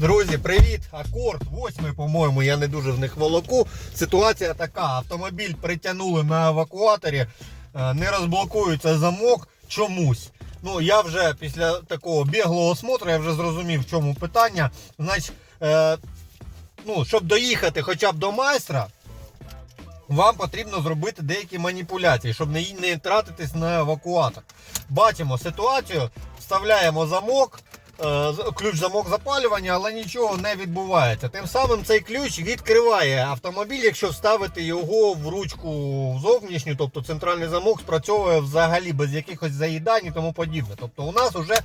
Друзі, привіт! Акорд, восьмий, по-моєму, я не дуже в них волоку. Ситуація така: автомобіль притягнули на евакуаторі, е, не розблокується замок чомусь. Ну, я вже після такого біглого осмотру я вже зрозумів, в чому питання. Значить, е, ну, щоб доїхати хоча б до майстра, вам потрібно зробити деякі маніпуляції, щоб не, не тратитись на евакуатор. Бачимо ситуацію, вставляємо замок, е, з- ключ замок запалювання, але нічого не відбувається. Тим самим цей ключ відкриває автомобіль, якщо вставити його в ручку зовнішню, тобто центральний замок спрацьовує взагалі без якихось заїдань і тому подібне. Тобто у нас вже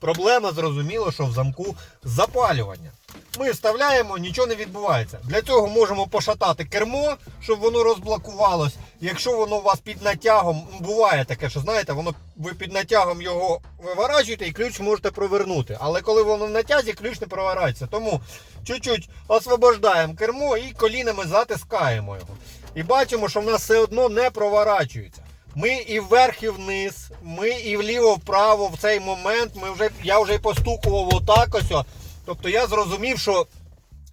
проблема зрозуміло, що в замку запалювання. Ми вставляємо, нічого не відбувається. Для цього можемо пошатати кермо, щоб воно розблокувалось. Якщо воно у вас під натягом, ну, буває таке, що знаєте, воно ви під натягом його виворачуєте і ключ можете провернути. Але коли воно в натязі, ключ не проварається. Тому чуть-чуть освобождаємо кермо і колінами затискаємо його. І бачимо, що в нас все одно не проворачується. Ми і вверх, і вниз, ми і вліво, вправо в цей момент. Ми вже, я вже постукував отак ось. Тобто я зрозумів, що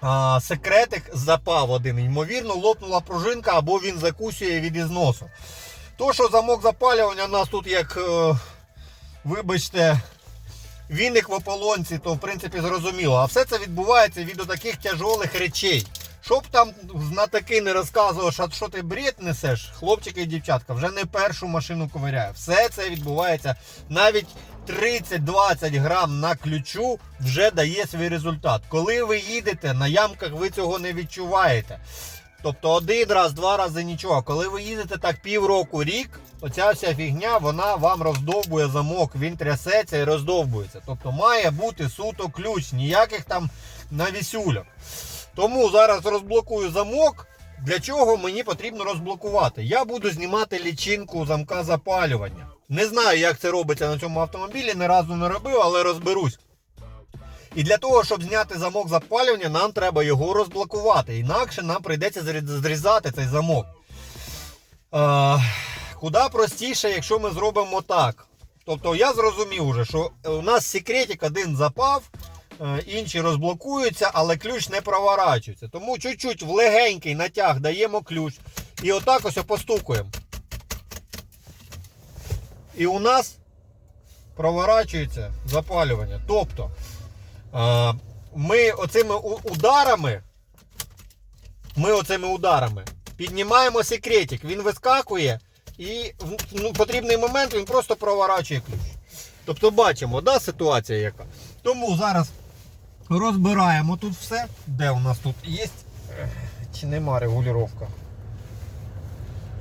а, секретик запав один. Ймовірно, лопнула пружинка або він закусює від ізносу. То, що замок запалювання у нас тут як, е, вибачте, віник в ополонці, то в принципі зрозуміло. А все це відбувається від таких тяжолих речей. Щоб там знатаки не розказував, що, що ти бред несеш, хлопчики і дівчатка, вже не першу машину ковиряє. Все це відбувається навіть 30-20 грам на ключу вже дає свій результат. Коли ви їдете на ямках, ви цього не відчуваєте. Тобто один раз, два рази нічого. Коли ви їдете так півроку, рік, оця вся фігня, вона вам роздовбує замок, він трясеться і роздовбується. Тобто має бути суто ключ, ніяких там навісюльок. Тому зараз розблокую замок. Для чого мені потрібно розблокувати? Я буду знімати лічинку замка запалювання. Не знаю, як це робиться на цьому автомобілі, ні разу не робив, але розберусь. І для того, щоб зняти замок запалювання, нам треба його розблокувати. Інакше нам прийдеться зрізати цей замок. Е, куди простіше, якщо ми зробимо так. Тобто я зрозумів уже, що у нас секретик один запав, інші розблокуються, але ключ не проворачується. Тому чуть-чуть в легенький натяг даємо ключ. І отак ось постукуємо. І у нас проворачується запалювання. Тобто е, ми оцими ударами, ми оцими ударами піднімаємо секретик, він вискакує і в ну, потрібний момент він просто проворачує ключ. Тобто бачимо, да, ситуація яка. Тому зараз розбираємо тут все. Де у нас тут є? Чи нема регулювання?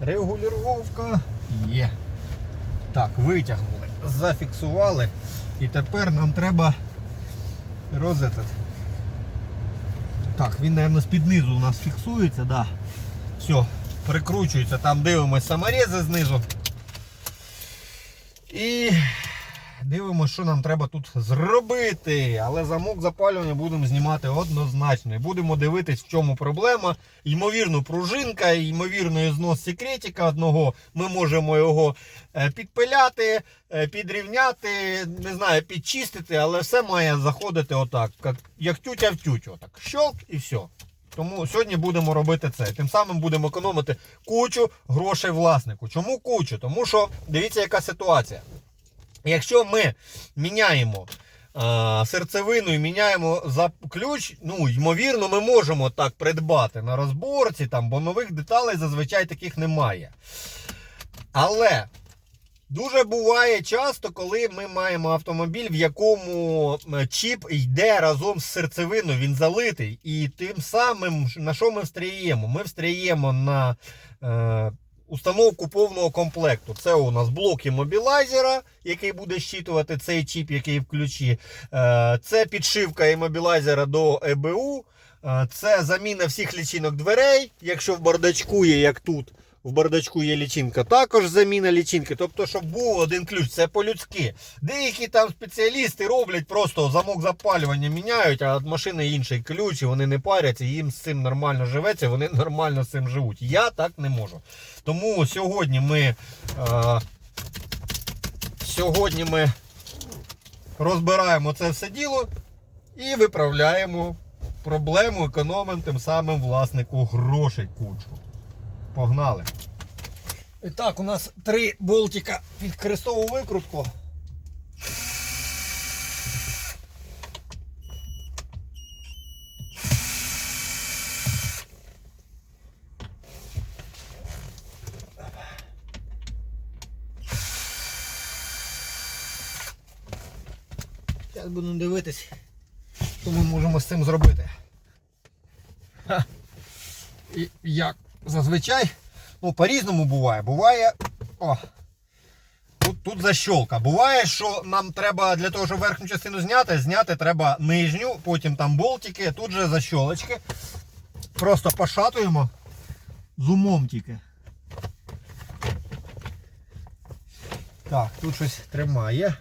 Регулювання є. Так, витягнули, зафіксували. І тепер нам треба розетат. Так, він, мабуть, з-під низу у нас фіксується, да. Все, прикручується, там дивимося саморези знизу. І дивимося, що нам треба тут зробити. Але замок запалювання будемо знімати однозначно. І будемо дивитись, в чому проблема. Ймовірно, пружинка, ймовірно, знос секретика одного. Ми можемо його е, підпиляти, е, підрівняти, не знаю, підчистити, але все має заходити отак, як, тютя в тютю. Отак. Щелк і все. Тому сьогодні будемо робити це. Тим самим будемо економити кучу грошей власнику. Чому кучу? Тому що дивіться, яка ситуація. Якщо ми міняємо а, серцевину і міняємо за ключ, ну, ймовірно, ми можемо так придбати на розборці, там, бо нових деталей зазвичай таких немає. Але дуже буває часто, коли ми маємо автомобіль, в якому е, чіп йде разом з серцевиною, він залитий. І тим самим, на що ми встряємо? Ми встряємо на е, установку повного комплекту. Це у нас блок імобілайзера, який буде щитувати цей чіп, який в ключі. Е, це підшивка імобілайзера до ЕБУ. Е, Це заміна всіх лічинок дверей, якщо в бардачку є, як тут. В бардачку є лічинка, також заміна лічинки. Тобто, щоб був один ключ, це по-людськи. Деякі там спеціалісти роблять просто замок запалювання міняють, а від машини інший ключ, і вони не паряться, їм з цим нормально живеться, вони нормально з цим живуть. Я так не можу. Тому сьогодні ми, е, сьогодні ми розбираємо це все діло І виправляємо проблему, економимо тим самим власнику грошей кучу. Погнали. І так, у нас три болтика під крестову викрутку. Зараз будемо дивитись, що ми можемо з цим зробити. Ха. І як зазвичай, ну по-різному буває. Буває. О, тут, тут защолка. Буває, що нам треба для того, щоб верхню частину зняти, зняти треба нижню, потім там болтики, тут же защолочки. Просто пошатуємо з умом тільки. Так, тут щось тримає.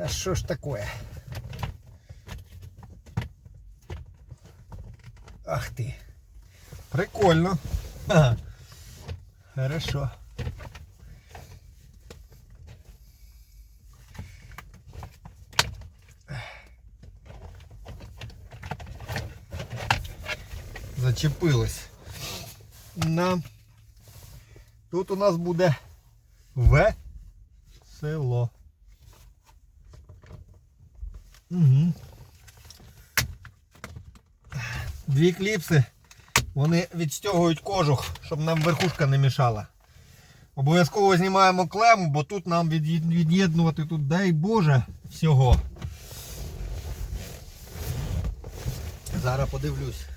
Та що ж таке? Ах ти. Прикольно. Хорошо. Зачепилось. На. Тут у нас буде В село. Угу. Дві кліпси. Вони відстягують кожух, щоб нам верхушка не мішала. Обов'язково знімаємо клему, бо тут нам від'єднувати тут, дай Боже, всього. Зараз подивлюсь.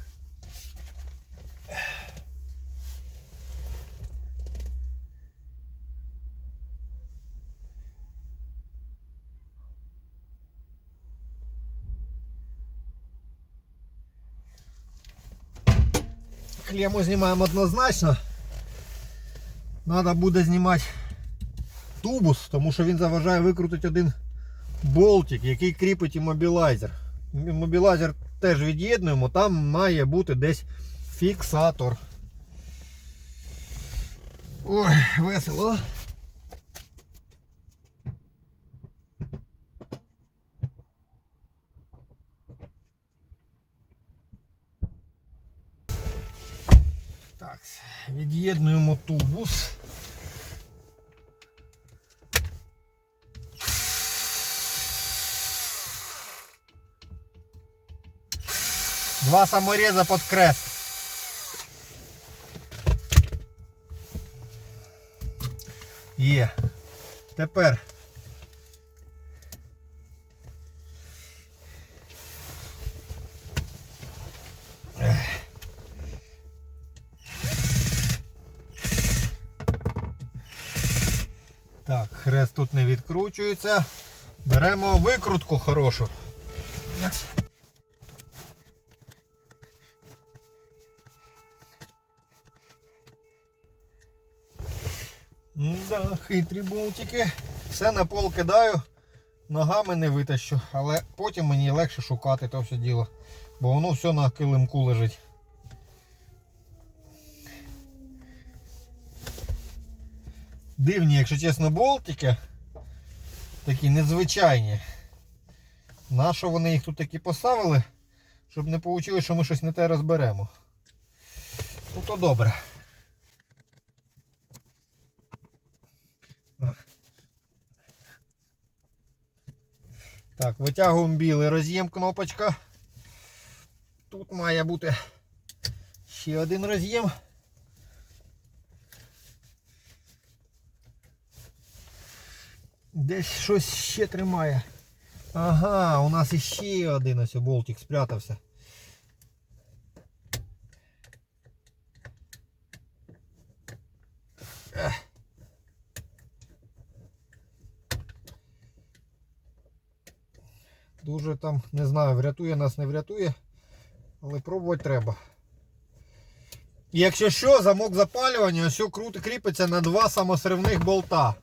Клему знімаємо однозначно. Треба буде знімати тубус, тому що він заважає викрутити один болтик, який кріпить іммобілайзер. Іммобілайзер теж від'єднуємо, там має бути десь фіксатор. Ой, весело. Так, від'єднуємо тубус. Два самореза под крест. Є. Тепер. Так, хрест тут не відкручується. Беремо викрутку хорошу. Да, хитрі болтики. Все на пол кидаю, ногами не витащу, але потім мені легше шукати то все діло. Бо воно все на килимку лежить. Дивні, якщо чесно, болтики. Такі незвичайні. Нащо вони їх тут такі поставили? Щоб не вийшло, що ми щось не те розберемо. Ну то добре. Так, витягуємо білий роз'єм кнопочка. Тут має бути ще один роз'єм. Десь щось ще тримає. Ага, у нас іще один ось болтик спрятався. Дуже там, не знаю, врятує нас, не врятує, але пробувати треба. І Якщо що, замок запалювання, ось крути кріпиться на два самосривних болта.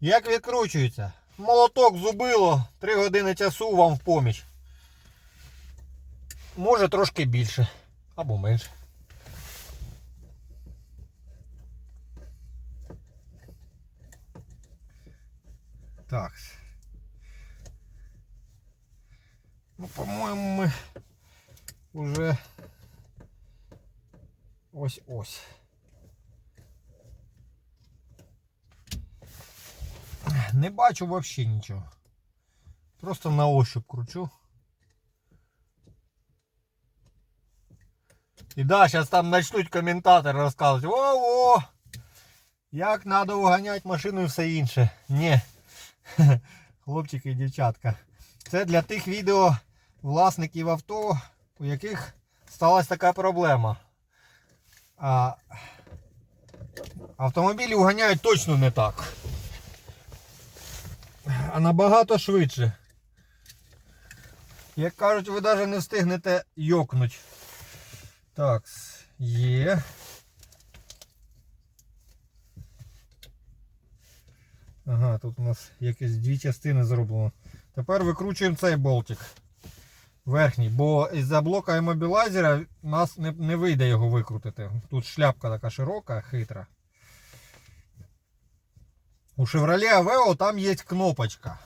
Як відкручується? Молоток зубило, 3 години часу вам в поміч. Може трошки більше. Або менше. Так. Ну, по-моєму, ми вже ось Не бачу взагалі нічого. Просто на ощуп кручу. І да, зараз там почнуть коментатори розказувати. О-о! Як треба уганяти машину і все інше. Ні. Хлопчики і дівчатка. Це для тих відео власників авто, у яких сталася така проблема. А автомобілі уганяють точно не так. А набагато швидше. Як кажуть, ви навіть не встигнете йокнуть. Так, є. Ага, тут у нас якісь дві частини зроблено. Тепер викручуємо цей болтик. Верхній, бо із-за блока іммобілайзера у нас не, не вийде його викрутити. Тут шляпка така широка, хитра. У Chevrolet Aveo там є кнопочка.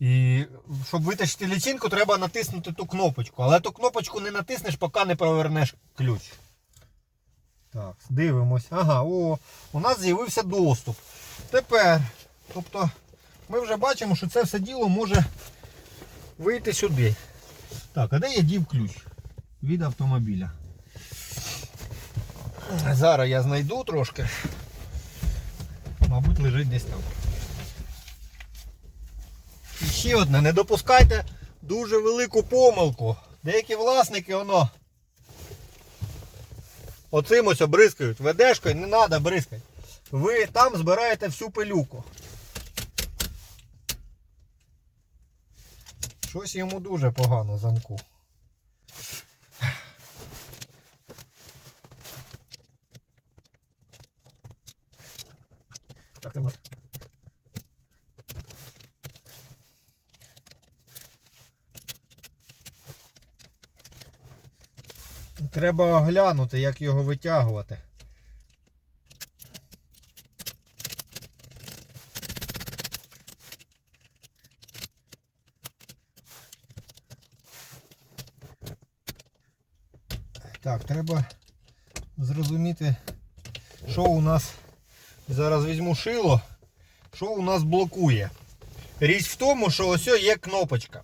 І щоб витащити лічинку, треба натиснути ту кнопочку. Але ту кнопочку не натиснеш, поки не провернеш ключ. Так, дивимось. Ага, о, у нас з'явився доступ. Тепер, тобто, ми вже бачимо, що це все діло може вийти сюди. Так, а де я дів ключ від автомобіля? Зараз я знайду трошки. Мабуть, лежить десь там. І ще одне, не допускайте дуже велику помилку. Деякі власники воно оцим ось обризкають. Ведешкою не треба бризкати. Ви там збираєте всю пилюку. Щось йому дуже погано замку. Так, ти Треба оглянути, як його витягувати. Так, треба зрозуміти, що у нас. Зараз візьму шило, що у нас блокує. Річ в тому, що ось є кнопочка.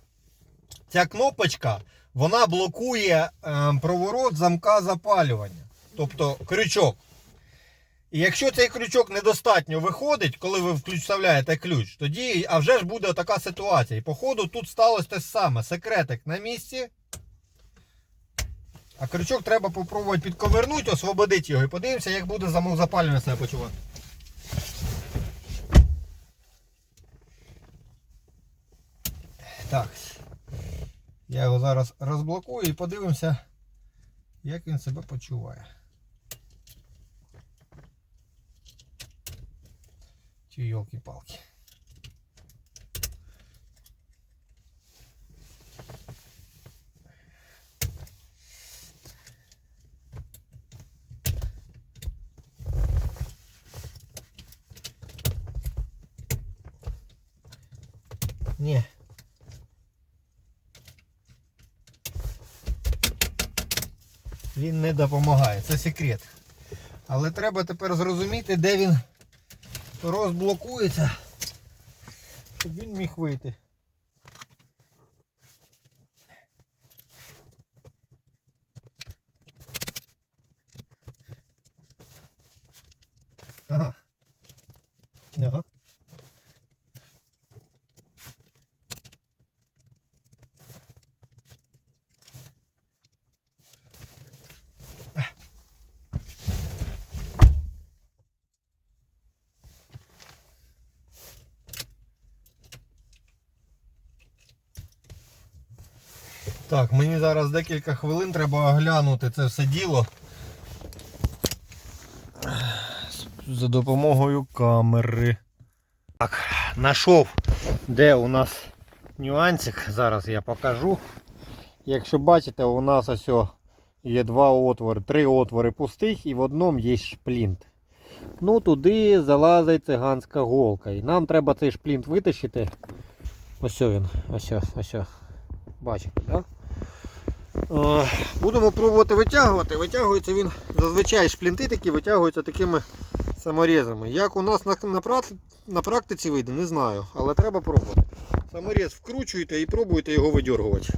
Ця кнопочка вона блокує е, проворот замка запалювання. Тобто крючок. І якщо цей крючок недостатньо виходить, коли ви вставляєте ключ, тоді а вже ж буде така ситуація. І походу тут сталося те саме. Секретик на місці. А крючок треба попробувати підковернути, освободити його і подивимося, як буде замок запалювання себе почувати. Так. Я його зараз розблокую і подивимося, як він себе почуває. Ті йолки-палки. Ні. Він не допомагає, це секрет. Але треба тепер зрозуміти, де він розблокується, щоб він міг вийти. Ага. Ага. Так, мені зараз декілька хвилин треба оглянути це все діло. За допомогою камери. Так, знайшов, де у нас нюансик. Зараз я покажу. Якщо бачите, у нас ось є два отвори, три отвори пустих і в одному є шплінт. Ну, туди залазить циганська голка. І нам треба цей шплінт витащити. Ось він, ось, ось. Бачите, так? Да? Е, Будемо пробувати витягувати. Витягується він зазвичай шплінти такі витягуються такими саморізами. Як у нас на, на, практиці вийде, не знаю, але треба пробувати. Саморіз вкручуєте і пробуєте його видергувати.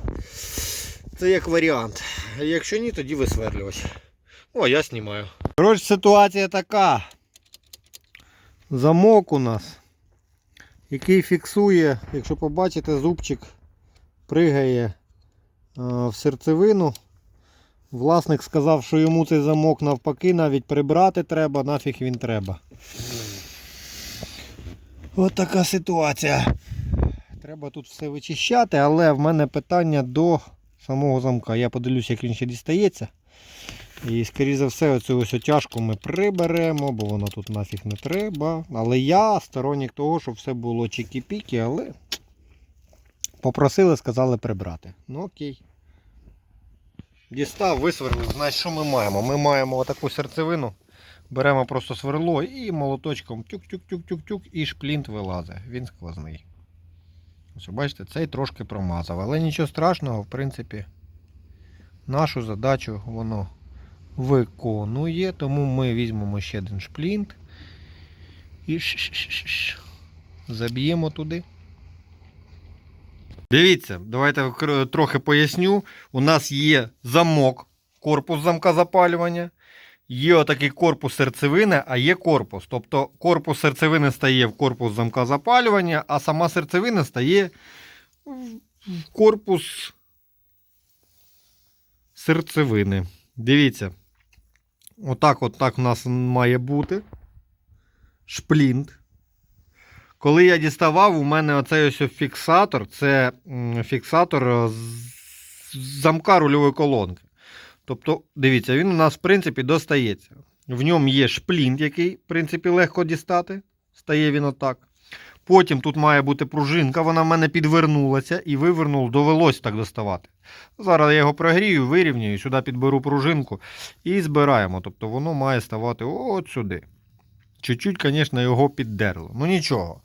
Це як варіант. А якщо ні, тоді висверлювати. О, я знімаю. Коротше, ситуація така. Замок у нас, який фіксує, якщо побачите, зубчик пригає в серцевину. Власник сказав, що йому цей замок навпаки навіть прибрати треба, нафіг він треба. От така ситуація. Треба тут все вичищати, але в мене питання до самого замка. Я подивлюсь, як він ще дістається. І, скоріше за все, оцю ось отяжку ми приберемо, бо вона тут нафіг не треба. Але я сторонник того, щоб все було чікі-пікі, але попросили, сказали прибрати. Ну окей. Дістав, висверлив. Значить, що ми маємо? Ми маємо отаку серцевину. Беремо просто сверло і молоточком тюк-тюк-тюк-тюк-тюк і шплінт вилазить. Він сквозний. Ось, бачите, цей трошки промазав. Але нічого страшного, в принципі, нашу задачу воно виконує. Тому ми візьмемо ще один шплінт і заб'ємо туди. Дивіться, давайте трохи поясню. У нас є замок, корпус замка запалювання. Є отакий корпус серцевини, а є корпус. Тобто корпус серцевини стає в корпус замка запалювання, а сама серцевина стає в корпус серцевини. Дивіться. Отак, от у нас має бути. Шплінт. Коли я діставав, у мене оцей ось фіксатор. Це фіксатор з замка рульової колонки. Тобто, дивіться, він у нас, в принципі, достається. В ньому є шплінт, який, в принципі, легко дістати. Стає він отак. Потім тут має бути пружинка, вона в мене підвернулася і вивернув, довелось так доставати. Зараз я його прогрію, вирівнюю, сюди підберу пружинку і збираємо. Тобто воно має ставати от сюди. Чуть-чуть, звісно, його піддерло. Ну нічого.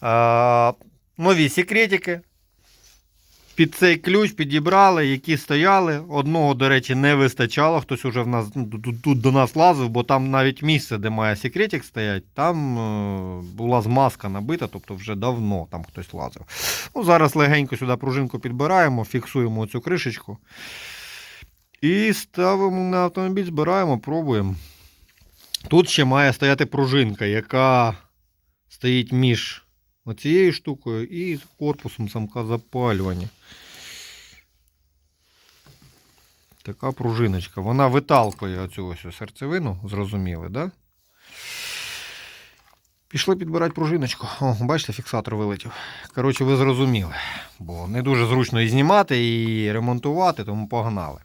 А, нові секретики. Під цей ключ підібрали, які стояли. Одного, до речі, не вистачало. Хтось уже в нас ну, тут, тут до нас лазив, бо там навіть місце, де має секретик стоять, там е, була змазка набита, тобто вже давно там хтось лазив. Ну, зараз легенько сюди пружинку підбираємо, фіксуємо цю кришечку. І ставимо на автомобіль, збираємо, пробуємо. Тут ще має стояти пружинка, яка стоїть між оцією штукою і корпусом замка запалювання. Така пружиночка. Вона виталкує оцю ось серцевину, зрозуміли, да? Пішли підбирати пружиночку. О, бачите, фіксатор вилетів. Коротше, ви зрозуміли. Бо не дуже зручно і знімати, і ремонтувати, тому погнали.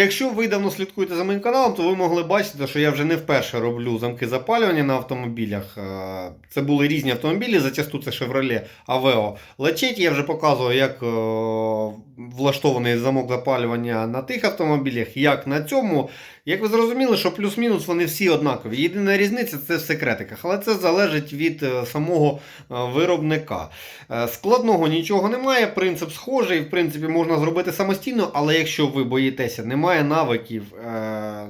Якщо ви давно слідкуєте за моїм каналом, то ви могли бачити, що я вже не вперше роблю замки запалювання на автомобілях. Е, Це були різні автомобілі, зачасту це Chevrolet Aveo. Лечить я вже показував, як е, влаштований замок запалювання на тих автомобілях, як на цьому. Як ви зрозуміли, що плюс-мінус вони всі однакові. Єдина різниця це в секретиках, але це залежить від е, самого е, виробника. Е, Складного нічого немає, принцип схожий, в принципі, можна зробити самостійно, але якщо ви боїтеся, немає навиків,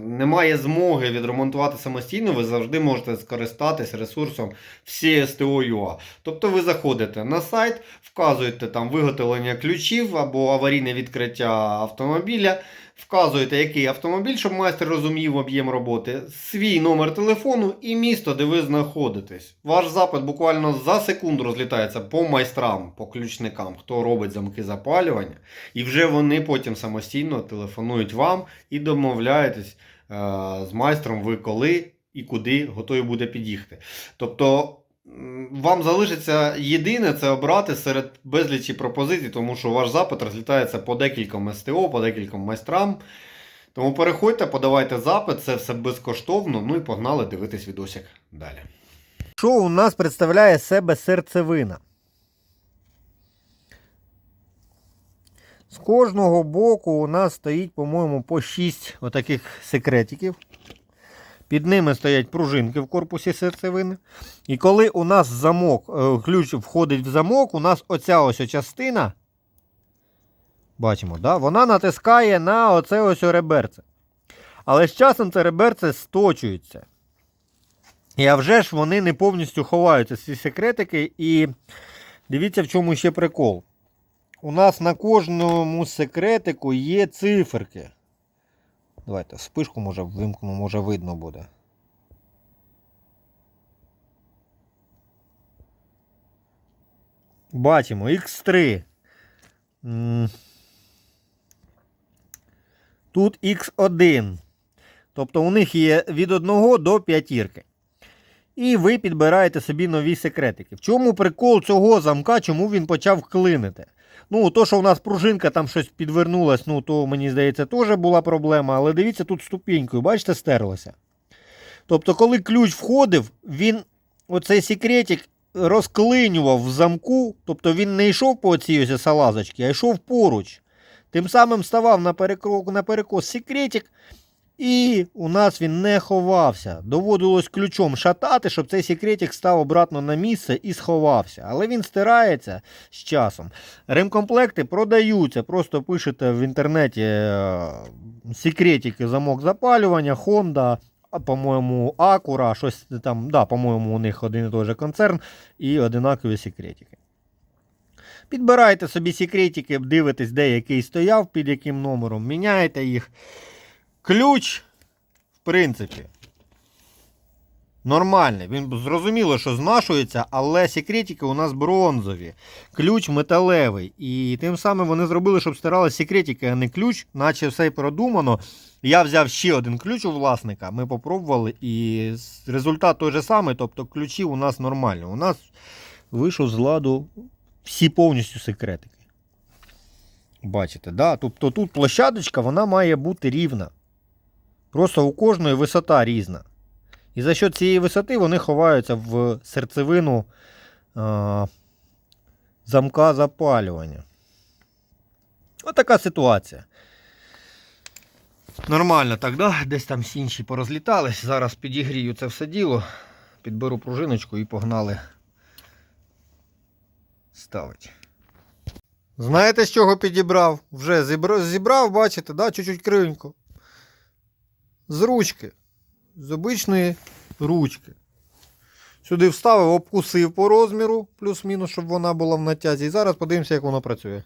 немає змоги відремонтувати самостійно, ви завжди можете скористатись ресурсом всі STO.ua. Тобто ви заходите на сайт, вказуєте там виготовлення ключів або аварійне відкриття автомобіля. Вказуєте, який автомобіль, щоб майстер розумів об'єм роботи, свій номер телефону і місто, де ви знаходитесь. Ваш запит буквально за секунду розлітається по майстрам, по ключникам, хто робить замки запалювання, і вже вони потім самостійно телефонують вам і домовляєтесь е- з майстром, ви коли і куди готові буде під'їхати. Тобто. Вам залишиться єдине це обрати серед безлічі пропозицій, тому що ваш запит розлітається по декільком СТО, по декільком майстрам. Тому переходьте, подавайте запит, це все безкоштовно. Ну і погнали дивитись відосик далі. Що у нас представляє себе серцевина? З кожного боку у нас стоїть, по-моєму, по 6 отаких секретиків. Під ними стоять пружинки в корпусі серцевини. І коли у нас замок, е, ключ входить в замок, у нас оця ось частина, бачимо, да, вона натискає на оце ось реберце. Але з часом це реберце сточується. І а вже ж вони не повністю ховаються, ці секретики. І дивіться, в чому ще прикол. У нас на кожному секретику є циферки. Давайте спишку може вимкну, може видно буде. Бачимо X3. Тут X1. Тобто у них є від 1 до п'ятірки. І ви підбираєте собі нові секретики. В чому прикол цього замка, чому він почав клинити? Ну, то, що у нас пружинка там щось підвернулась, ну, то мені здається, теж була проблема. Але дивіться, тут ступінькою, бачите, стерлося. Тобто, коли ключ входив, він оцей секретик розклинював в замку, тобто він не йшов по цій ось салазочці, а йшов поруч. Тим самим ставав на, перекос секретик, і у нас він не ховався. Доводилось ключом шатати, щоб цей секретик став обратно на місце і сховався. Але він стирається з часом. Ремкомплекти продаються. Просто пишете в інтернеті е, секретики замок запалювання, Honda, по-моєму, Acura, щось там, да, по-моєму, у них один і той же концерн і одинакові секретики. Підбирайте собі секретики, дивитесь, де який стояв, під яким номером, міняєте їх. Ключ, в принципі, нормальний. Він зрозуміло, що знашується, але секретики у нас бронзові. Ключ металевий. І тим самим вони зробили, щоб стирали секретики, а не ключ, наче все й продумано. Я взяв ще один ключ у власника, ми попробували, і результат той же самий, тобто ключі у нас нормальні. У нас вийшов з ладу всі повністю секретики. Бачите, да? тобто тут площадочка вона має бути рівна. Просто у кожної висота різна. І за що цієї висоти вони ховаються в серцевину а, замка запалювання. Отака ситуація. Нормально так, да? Десь там всі інші порозлітались. Зараз підігрію це все діло, підберу пружиночку і погнали ставити. Знаєте, з чого підібрав? Вже зібрав бачите, да? чуть-чуть кривенько. З ручки. З обичної ручки. Сюди вставив, обкусив по розміру, плюс-мінус, щоб вона була в натязі. І зараз подивимося, як воно працює.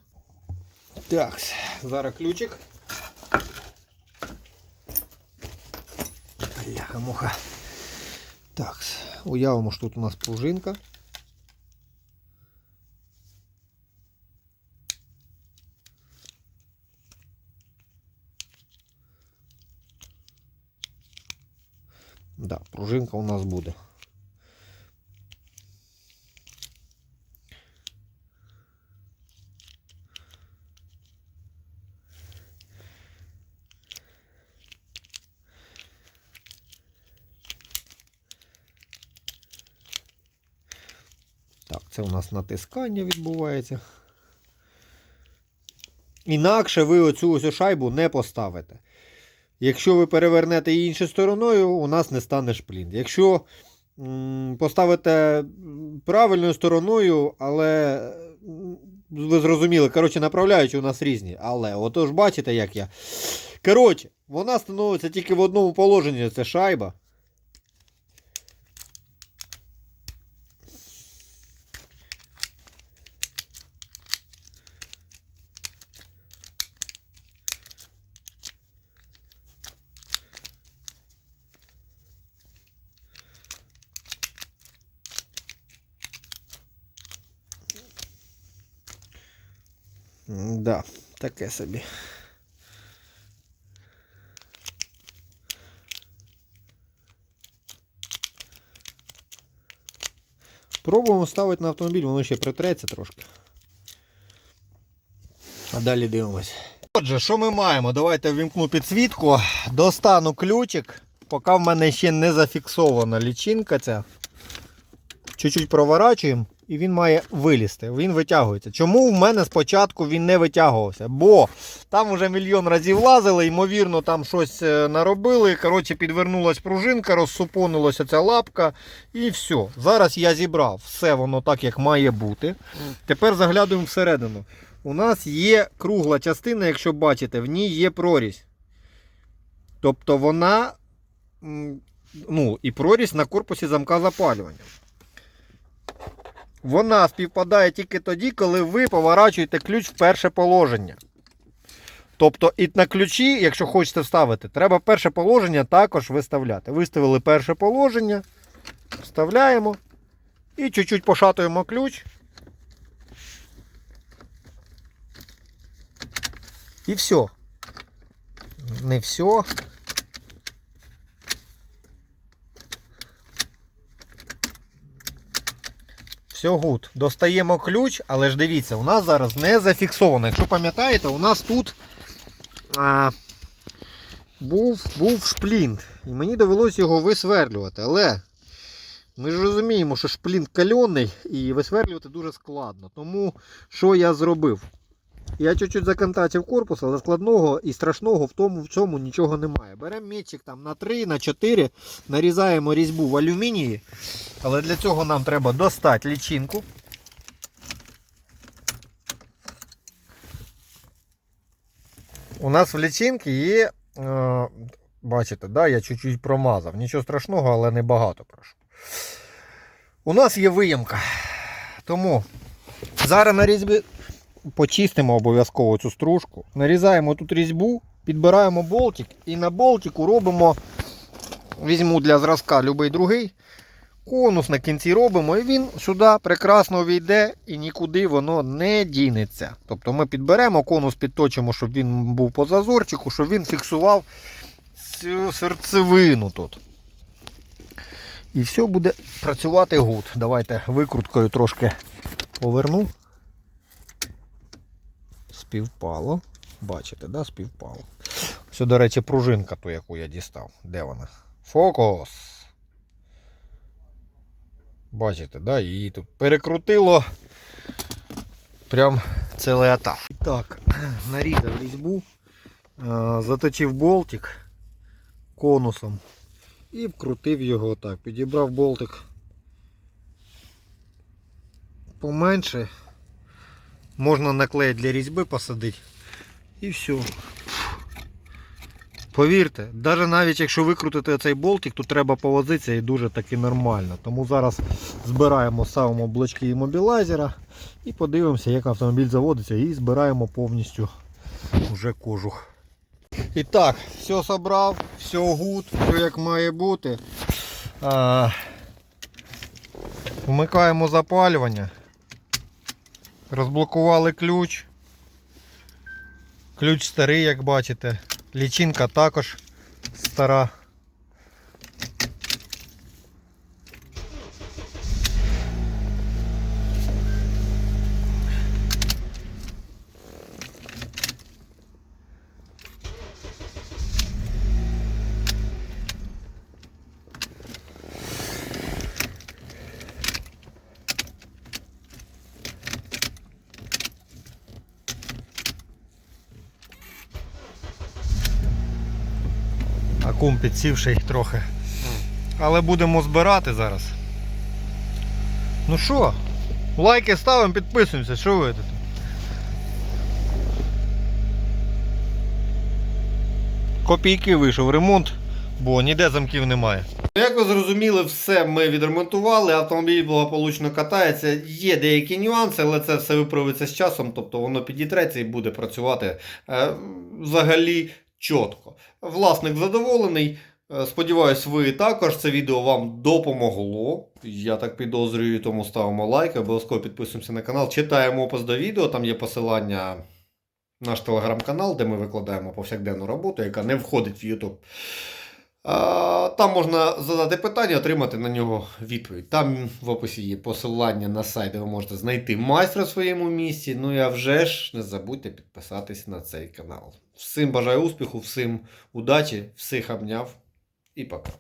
Так, зараз ключик. Бляха, муха. Так, уявимо, що тут у нас пружинка. Да, пружинка у нас буде. Так, це у нас натискання відбувається. Інакше ви оцю ось шайбу не поставите. Якщо ви перевернете її іншою стороною, у нас не стане шплін. Якщо поставите правильною стороною, але ви зрозуміли, коротше, направляючі у нас різні. Але отож бачите, як я. Коротше, вона становиться тільки в одному положенні, це шайба. Да, таке собі. Пробуємо ставити на автомобіль, воно ще притреться трошки. А далі дивимось. Отже, що ми маємо? Давайте ввімкну підсвітку, достану ключик, поки в мене ще не зафіксована лічинка ця. Чуть-чуть проворачуємо і він має вилізти. Він витягується. Чому в мене спочатку він не витягувався? Бо там вже мільйон разів лазили, ймовірно, там щось е, наробили. Коротше, підвернулась пружинка, розсупонилася ця лапка і все. Зараз я зібрав все воно так, як має бути. Тепер заглядуємо всередину. У нас є кругла частина, якщо бачите, в ній є прорізь. Тобто вона. Ну, і прорізь на корпусі замка запалювання. Вона співпадає тільки тоді, коли ви поворачуєте ключ в перше положення. Тобто, і на ключі, якщо хочете вставити, треба перше положення також виставляти. Виставили перше положення, вставляємо і чуть-чуть пошатуємо ключ. І все. Не все. Все гуд. Достаємо ключ, але ж дивіться, у нас зараз не зафіксовано. Якщо пам'ятаєте, у нас тут а, був, був шплінт. І мені довелося його висверлювати. Але ми ж розуміємо, що шплінт кальоний і висверлювати дуже складно. Тому що я зробив? Я чуть-чуть закантачив корпус, але складного і страшного в тому в цьому нічого немає. Беремо мітчик там на 3, на 4, нарізаємо різьбу в алюмінії. Але для цього нам треба достати лічинку. У нас в лічинці є, е, бачите, да, я чуть-чуть промазав. Нічого страшного, але не багато прошу. У нас є виємка. Тому зараз на різьбі почистимо обов'язково цю стружку. Нарізаємо тут різьбу, підбираємо болтик і на болтику робимо, візьму для зразка будь-який другий. Конус на кінці робимо, і він сюди прекрасно війде і нікуди воно не дінеться. Тобто ми підберемо конус, підточимо, щоб він був по зазорчику, щоб він фіксував цю серцевину тут. І все буде працювати гуд. Давайте викруткою трошки поверну. Співпало. Бачите, да, співпало. Все, до речі, пружинка ту, яку я дістав. Де вона? Фокус. Бачите, да? її тут перекрутило. Прям цілий етап. Так, нарізав різьбу, е, заточив болтик конусом і вкрутив його так. Підібрав болтик поменше. Можна наклеїти для різьби посадити. І все. Повірте, навіть навіть якщо викрутити цей болтик, то треба повозитися і дуже таки нормально. Тому зараз збираємо, ставимо блочки іммобілайзера і подивимося, як автомобіль заводиться, і збираємо повністю вже кожух. І так, все зібрав, все гуд, все як має бути. А, вмикаємо запалювання. Розблокували ключ. Ключ старий, як бачите. Лічинка також стара. Акум підсівший трохи. Але будемо збирати зараз. Ну що, лайки ставимо, підписуємося, що ви тут? Копійки вийшов ремонт, бо ніде замків немає. Як ви зрозуміли, все ми відремонтували, автомобіль благополучно катається. Є деякі нюанси, але це все виправиться з часом, тобто воно підітреться і буде працювати е, взагалі чітко. Власник задоволений. Е, Сподіваюсь, ви також це відео вам допомогло. Я так підозрюю, тому ставимо лайк, обов'язково підписуємося на канал, читаємо опис до відео, там є посилання на наш телеграм-канал, де ми викладаємо повсякденну роботу, яка не входить в YouTube. Там можна задати питання, отримати на нього відповідь. Там в описі є посилання на сайт, де ви можете знайти майстра в своєму місті. Ну і а вже ж не забудьте підписатись на цей канал. Всім бажаю успіху, всім удачі, всіх обняв і пока.